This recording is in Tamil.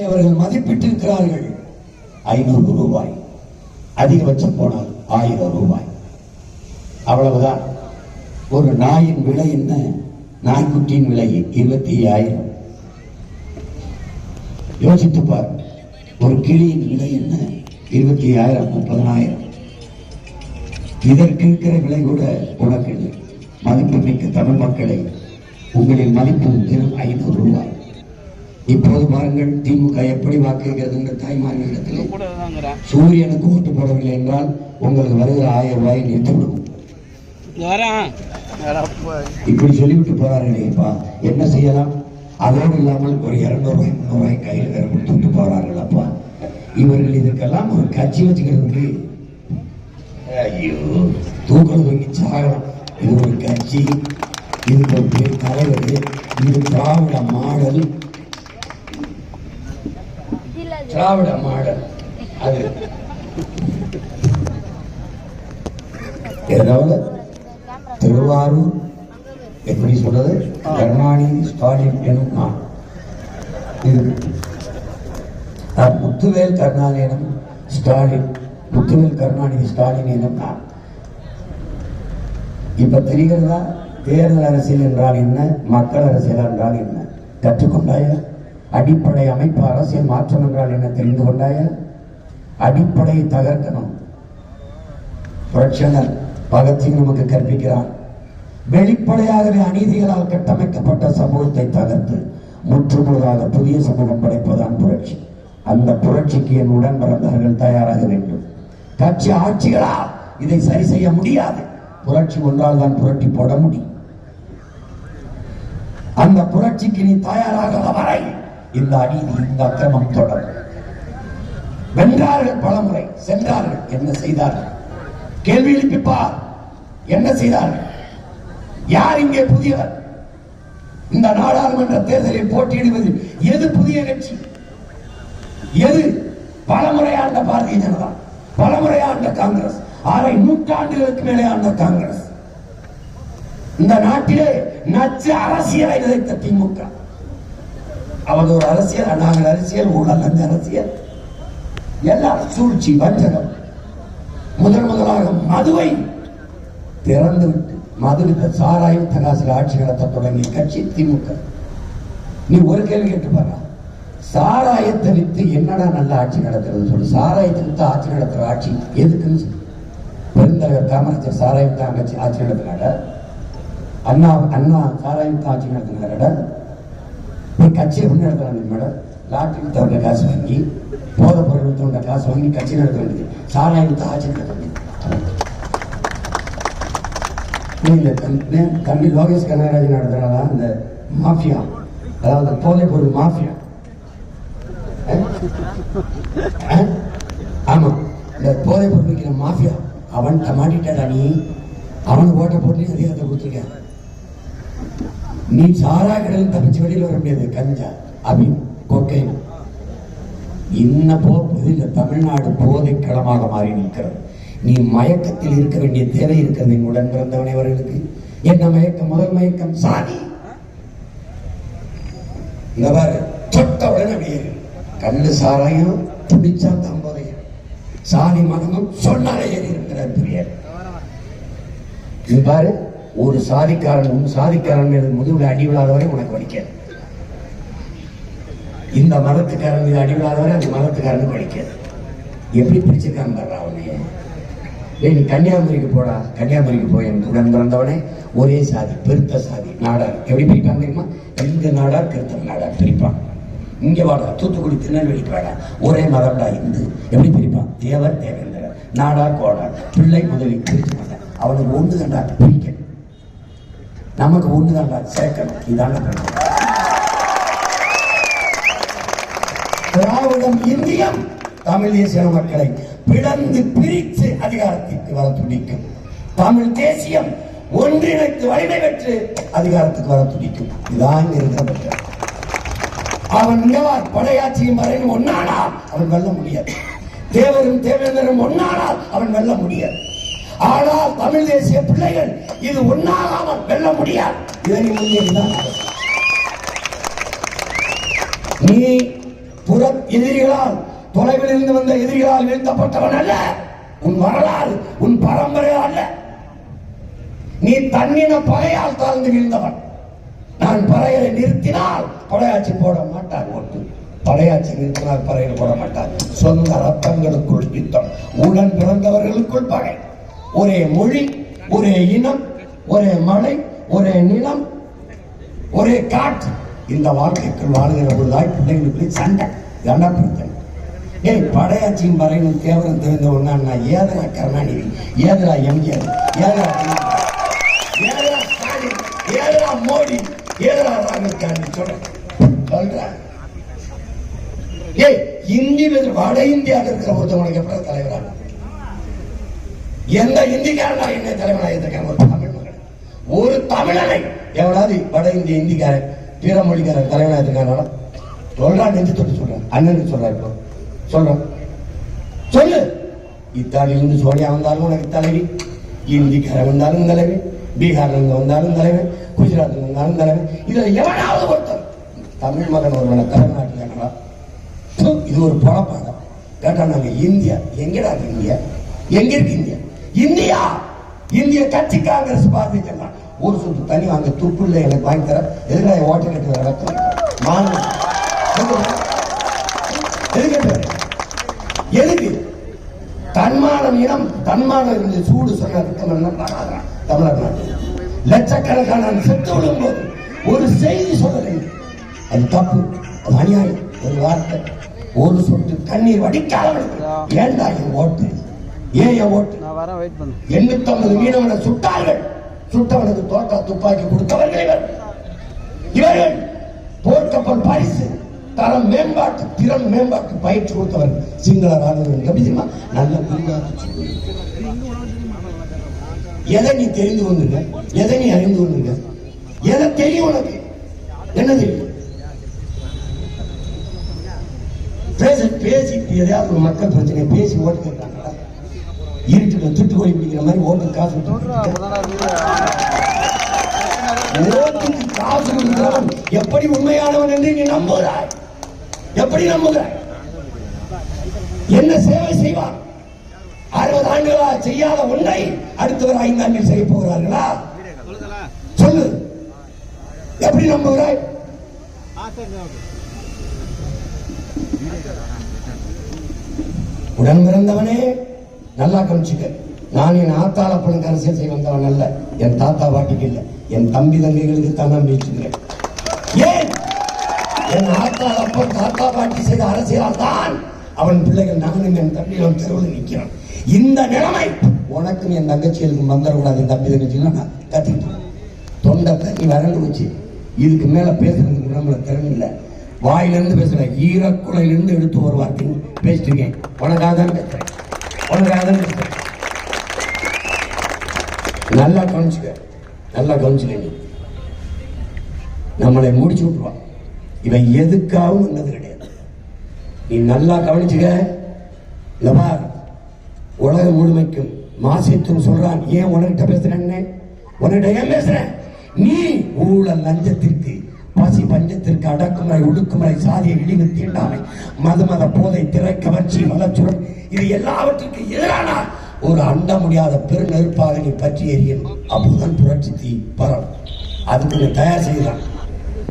அவர்கள் மதிப்பிட்டிருக்கிறார்கள். ஐநூறு ரூபாய். அதிகபட்சம் போனால் ஆயிரம் ரூபாய். அவ்வளவுதான். ஒரு நாயின் விலை என்ன? நாய்க்குட்டியின் விலை இருபத்தி ஐயாயிரம் யோசித்து பார். ஒரு கிளியின் விலை என்ன? இருபத்தி ஐயாயிரம் முப்பதனாயிரம். இதற்கு இருக்கிற விலை கூட உனக்கு மதிப்பு மிக்க தமிழ் மக்களை உங்களின் மதிப்பு வெறும் ஐநூறு ரூபாய். இப்போது பாருங்கள் திமுக எப்படி வாக்குகிறது என்ற தாய்மார்களிடத்திலே சூரியனுக்கு ஓட்டு போடவில்லை என்றால் உங்களுக்கு வருகிற ஆயிரம் ரூபாயை நிறுத்தி விடுவோம் இப்படி சொல்லிவிட்டு போறார்களேப்பா என்ன செய்யலாம்? அதோடு இல்லாமல் ஒரு இருநூறு ரூபாய் முந்நூறு ரூபாய் கையில் வேற கொடுத்துட்டு போறார்கள் அப்பா. இவர்கள் இதுக்கெல்லாம் ஒரு கட்சி வச்சுக்கிறதுக்கு. ஐயோ தூக்கல் தூக்கி சாகலாம் இது ஒரு கட்சி இதுக்கு ஒரு தலைவர் இது திராவிட மாடல். திராவிட மாடல் அது. ஏதாவது திருவாரூர் எப்படி சொல்றது? கருணாநிதி ஸ்டாலின் எனும் நான். இது நான் முத்துவேல் கருணாநிதி ஸ்டாலின் முத்துவேல் கருணாநிதி ஸ்டாலின் எனும் நான். இப்ப தெரிகிறதா? தேர்தல் அரசியல் என்றால் என்ன? மக்கள் அரசியல் என்றால் என்ன? கற்றுக்கொண்டாயா? அடிப்படை அமைப்பு அரசியல் மாற்றம் என்றால் என்ன தெரிந்து கொண்டாயா? அடிப்படையை தகர்க்கணும். புரட்சியர் பகத்சிங் நமக்கு கற்பிக்கிறார். வெளிப்படையாகவே அநீதிகளால் கட்டமைக்கப்பட்ட சமூகத்தை தகர்த்து முற்றுமுழுதாக புதிய சமூகம் படைப்பதுதான் புரட்சி. அந்த புரட்சிக்கு என் உடன் பிறந்தவர்கள் தயாராக வேண்டும். கட்சி ஆட்சிகளால் இதை சரி செய்ய முடியாது. புரட்சி ஒன்றால் தான் புரட்டி போட முடியும். அந்த புரட்சிக்கு நீ தயாராக வரை. இந்த அநீதி இந்த அக்கிரமம் தொடரும். வென்றார்கள் பலமுறை சென்றார்கள். என்ன செய்தார்கள்? கேள்வி எழுப்பிப்பார். என்ன செய்தார்கள்? யார் இங்கே புதியவர்? இந்த நாடாளுமன்ற தேர்தலில் போட்டியிடுவது எது புதிய கட்சி எது பலமுறை ஆண்ட பாரதிய ஜனதா? பலமுறை ஆண்ட காங்கிரஸ்? அரை நூற்றாண்டுகளுக்கு மேலே ஆண்ட காங்கிரஸ்? இந்த நாட்டிலே நச்சு அரசியலை விதைத்த திமுக. அவதூறு அரசியல் நாங்கள் அரசியல் ஊழல் லஞ்ச அரசியல். எல்லாம் சூழ்ச்சி வஞ்சகம். முதல் முதலாக மதுவை திறந்து விட்டு மதுவித்த சாராயம் தகாசில் ஆட்சி நடத்த தொடங்கிய கட்சி திமுக. நீ ஒரு கேள்வி கேட்டு பாரு சாராயத்தை வித்து என்னடா நல்ல ஆட்சி நடத்துறது சொல்லு. சாராயத்தை வித்து ஆட்சி நடத்துற ஆட்சி எதுக்குன்னு சொல்லு. பெருந்தலைவர் காமராஜர் சாராயம் தான் ஆட்சி ஆட்சி நடத்தினாட அண்ணா அண்ணா சாராயம் தான் ஆட்சி நடத்தினாரட ஒரு கட்சியை ஒன்று நடத்துறாங்க மேடம். லாட்டரி வித்தவங்க காசு வாங்கி போதை பொருள் வித்தவங்க காசு வாங்கி கட்சி நடத்த வேண்டியது. சாராயம் வித்து ஆட்சி நடத்த வேண்டியது இந்த தம்பி லோகேஷ் கனகராஜ் நடத்துறாங்க இந்த மாஃபியா. அதாவது போதை பொருள் மாஃபியா. ஆமா. இந்த போதை பொருள் மாஃபியா. அவன் மாட்டிட்டாடா நீ. அவனுக்கு ஓட்ட போட்டு அதிகாரத்தை கொடுத்துருக்க. நீ சாரா கடலில் தப்பிச்சு வெளியில் வர முடியாது கஞ்சா. அபி கொக்கை இன்ன போகுது இந்த தமிழ்நாடு போதை களமாக மாறி நிற்கிறது. நீ மயக்கத்தில் இருக்க வேண்டிய தேவை இருக்கிறது நீ உடன் பிறந்தவனை அவர்களுக்கு. என்ன மயக்கம்? முதல் மயக்கம் சாதி. இந்த பாரு தொட்ட உடனே அப்படியே கண்ணு சாராயம் துடிச்சா தம்போதையம் சாதி மதமும் சொன்னாலே ஏறி இருக்கிற பெரியார். இது பாரு ஒரு சாதிக்காரன் உன் சாதிக்காரன் மீது முதுகுல அடி விழாதவரை உனக்கு வலிக்காது. இந்த மதத்துக்காரன் மீது அடி விழாதவரை அந்த மதத்துக்காரனுக்கு வலிக்காது. எப்படி பிரிச்சிருக்கான் பாரு அவனையே டேய் நீ கன்னியாகுமரிக்கு போடா கன்னியாகுமரிக்கு போய் உடன் பிறந்தவனே. ஒரே சாதி பெருத்த சாதி நாடார். எப்படி பிரிப்பாங்க தெரியுமா? இந்து நாடார் கிறிஸ்தவ நாடார் பிரிப்பான். இங்கே வாடா தூத்துக்குடி திருநெல்வேலி வாடா. ஒரே மதம்டா இந்து. எப்படி பிரிப்பான்? தேவர் தேவேந்திரர். நாடார் கோடார் பிள்ளை முதலில் பிரிச்சு மாட்டேன் அவனுக்கு ஒன்று கண்டா பிரிக்க. நமக்கு ஒன்று கண்டா சேர்க்கணும் இதான திராவிடம் இந்தியம் தமிழ் தேசிய மக்களை பிளந்து பிரித்து அதிகாரத்திற்கு வர துடிக்கும். தமிழ் தேசியம் ஒன்றிணைத்து வலிமை பெற்று அதிகாரத்துக்கு வர துடிக்கும். இதான் இருக்கிற அவன் இங்கவார் படையாட்சியும் வரையும் ஒன்னானால் அவன் வெல்ல முடியாது. தேவரும் தேவேந்தரும் ஒன்னானால் அவன் வெல்ல முடியாது. ஆனால் தமிழ் தேசிய பிள்ளைகள் இது ஒன்னாகாமல் வெல்ல முடியாது. இதை நீ நீ புற எதிரிகளால் தொலைவில் இருந்து வந்த எதிரிகளால் வீழ்த்தப்பட்டவன் அல்ல. உன் வரலாறு உன் பரம்பரை அல்ல. நீ தன்னின பகையால் தாழ்ந்து வீழ்ந்தவன். நான் பறையரை நிறுத்தினால் படையாட்சி போட மாட்டார் ஓட்டு. படையாட்சி நிறுத்தினால் பறையில் போட மாட்டார். சொந்த ரத்தங்களுக்குள் யுத்தம். உடன் பிறந்தவர்களுக்குள் பகை. ஒரே மொழி ஒரே இனம் ஒரே மலை ஒரே நிலம் ஒரே காற்று. இந்த வாழ்க்கைக்குள் வாழுகிற பொழுதாய் பிள்ளைகளுக்கு சண்டை. தண்டா பிரச்சனை ஏய் படையாச்சியும் பறையனும் தேவரம் தெரிந்த ஒன்னா நான் கருணாநிதி? ஏதனா எம்ஜிஆர்? ஏதரா ஏதரா ஸ்டாலின்? ஏதரா மோடி? ஏதனா ராகுல் காந்தி? சொல்றேன் சொல்றேன் ஏய் இந்தி வட இந்தியாவில் இருக்கிற ஒருத்தவங்களுக்கு எப்படி தலைவராக எந்த இந்திக்காரனா? என்ன தலைவராக இருந்திருக்காங்க ஒரு தமிழ் மகன். ஒரு தமிழனை. எவனாவது வட இந்திய இந்திக்காரன் பிற மொழிக்காரன் தலைவராக இருக்கானா சொல்றான் நெஞ்சு தொட்டு சொல்றான் அண்ணனுக்கு சொல்றான் இப்போ. சொல்றான் சொல்லு. இத்தாலியிலிருந்து சோனியா வந்தாலும் உனக்கு தலைவி. இந்திக்காரன் வந்தாலும் தலைவி. பீகார்ல இருந்து வந்தாலும் தலைவன் குஜராத்ல வந்தாலும் தலைவன் இதுல எவனாவது ஒருத்தன் தமிழ் மகன் ஒருவனை தலைநாட்டுல இது ஒரு பொழப்பாடம் கேட்டா நாங்க இந்தியா. எங்கடா இந்தியா? எங்க இருக்கு இந்தியா? இந்தியா இந்திய கட்சி காங்கிரஸ் பாரதிய ஜனதா ஒரு சொட்டு தனி வாங்க துப்பு இல்லை எனக்கு வாங்கி தர எதுக்காக என் ஓட்டை கட்டி வர ரத்தம் எதுக்கு? தன்மானம் இனம் தன்மானம் இருந்து சூடு சொன்ன ரத்தம் என்ன தமிழ்நாட்டில். லட்சக்கணக்கான செத்து விழும்போது ஒரு செய்தி சொல்லலை அது தப்பு அது அநியாயம். ஒரு வார்த்தை. ஒரு சொட்டு கண்ணீர் வடிக்காத ஏன்டா என் ஓட்டு? ஏன் ஓட்டு? நான் வரேன் வெயிட் பண்ணு. எண்ணூத்தம்பது மீனவனை சுட்டார்கள். சுட்டவனுக்கு தோட்டா துப்பாக்கி கொடுத்தவர்கள் இவர். இவர்கள் போர்க்கப்பல் பரிசு தரம் மேம்பாட்டு திறன் மேம்பாட்டு பயிற்சி கொடுத்தவர் சிங்கள ராணுவம் எப்படி தெரியுமா? நல்ல புரியாத எதை நீ தெரிந்து கொண்டிருக்க எதை நீ அறிந்து கொண்டிருக்க எதை தெரியும் உனக்கு? என்ன தெரியும் பேச பேசி எதையாவது மக்கள் பிரச்சனை பேசி ஓட்டு கேட்கிறாங்களா இருட்டுல துட்டு கோழி பிடிக்கிற மாதிரி ஓட்டு காசு ஓட்டுக்கு காசு கொடுக்கிறவன் எப்படி உண்மையானவன் என்று நீ நம்புகிறாய்? எப்படி நம்புகிறாய்? என்ன சேவை செய்வார் அறுபது ஆண்டுகளா செய்யாத ஒன்றை அடுத்தவர் ஐந்து ஆண்டில் செய்ய போகிறார்களா? சொல்லு. எப்படி நம்புகிறாய்? உடன் பிறந்தவனே நல்லா கவனிச்சுக்க. நான் என் ஆத்தாள பணக்கு அரசியல் செய்ய வந்தவன் அல்ல. என் தாத்தா பாட்டிக்கு இல்ல. என் தம்பி தங்கைகளுக்கு தான் நான் பேசுகிறேன் ஏன்? என் ஆத்தாள் அப்பன் தாத்தா பாட்டி செய்த அரசியலால் தான் அவன் பிள்ளைகள் நானும் என் தம்பியிலும் தெருவில் நிற்கிறான் இந்த நிலைமை உனக்கும் என் தங்கச்சிகளுக்கும் வந்துடக்கூடாது. என் தம்பி தங்கச்சிகளும் நான் தொண்டை தண்ணி வறண்டு வச்சு இதுக்கு மேல பேசுறதுக்கு நம்மள திறன் இல்லை. வாயிலிருந்து பேசுகிறேன் ஈரக்குலையிலிருந்து எடுத்து ஒரு வார்த்தை பேசிட்டு இருக்கேன். உனக்காக தான் பேசுறேன். உனக்காக நல்லா கவனிச்சுக்க. நல்லா கவனிச்சுக்க நீ. நம்மளை முடிச்சு விட்டுருவான் இவன் எதுக்காகவும் வந்தது கிடையாது. நீ நல்லா கவனிச்சுக்க. இந்த உலக முழுமைக்கும் மாசித்தும் சொல்றான் ஏன் உனக்கிட்ட பேசுறேன்னு? உன்கிட்ட ஏன் பேசுறேன்? நீ ஊழல் லஞ்சத்திற்கு பசி பஞ்சத்திற்கு அடக்குமுறை ஒடுக்குமுறை சாதிய இழிவு தீண்டாமை மத மத போதை திரை கவர்ச்சி மலச்சுடன் இது எல்லாவற்றுக்கும் எதிரான ஒரு அண்ட முடியாத பெருநெருப்பாக நீ பற்றி எரியும் அப்போதான் புரட்சி தீ பரம் அதுக்கு நீ தயார் செய்யலாம்